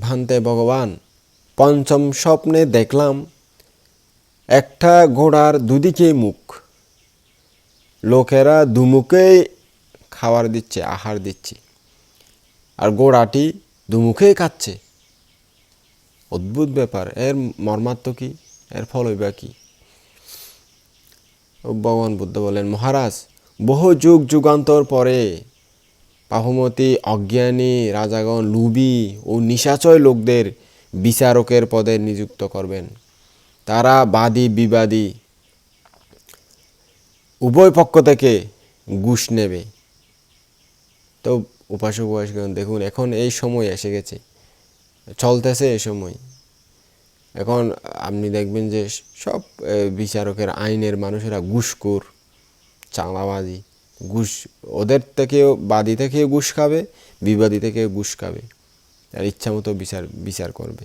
ভান্তে ভগবান, পঞ্চম স্বপ্নে দেখলাম, একটা ঘোড়ার দুদিকে মুখ। লোকেরা দুমুখেই খাবার দিচ্ছে, আহার দিচ্ছে। আর ঘোড়াটি দুমুখেই খাচ্ছে। অদ্ভুত ব্যাপার, এর মর্মার্থ কি? এর ফল বা কি? ভগবান বুদ্ধ বলেন, মহারাজ, বহু যুগ, যুগান্তর পরে পাহমতি অজ্ঞানী, রাজাগণ, লুবি ও নিশাচয় লোকদের বিচারকের পদে নিযুক্ত করবেন। তারা বাদী, বিবাদী উভয় পক্ষ থেকে ঘুষ নেবে। তো উপাসক উপাসিকগণ দেখুন, এখন এই সময় এসে গেছে। চলতেছে এই সময়। এখন আপনি দেখবেন যে সব বিচারকের, আইনের মানুষেরা ঘুষখোর, চাঁদাবাজি ঘুষ, ওদের থেকেও, বাদী থেকেও ঘুষ খাবে, বিবাদী থেকেও ঘুষ খাবে। তার ইচ্ছা মতো বিচার বিচার করবে।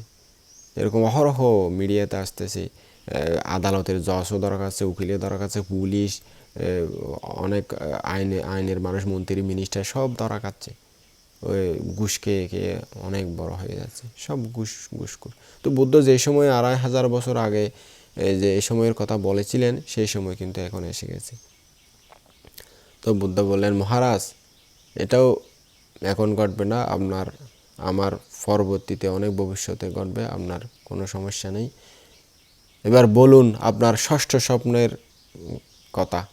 এরকম অহরহ মিডিয়াতে আসতেছে আদালতের জজও দরকার আছে, উকিলের দরকার আছে, পুলিশ অনেক আইনে, আইনের মানুষ, মন্ত্রী মিনিস্টার সব ধরা খাচ্ছে ওই ঘুষ খেয়ে খেয়ে অনেক বড় হয়ে যাচ্ছে। সব ঘুষ ঘুষ তো বুদ্ধ যে সময় আড়াই হাজার বছর আগে যে সময়ের কথা বলেছিলেন, সেই সময় কিন্তু এখন এসে গেছে। তো বুদ্ধ বললেন, মহারাজ, এটাও এখন ঘটবে না। আপনার, আমার পরবর্তীতে অনেক ভবিষ্যতে ঘটবে, আপনার কোনো সমস্যা নেই। এবার বলুন, আপনার ষষ্ঠ স্বপ্নের কথা।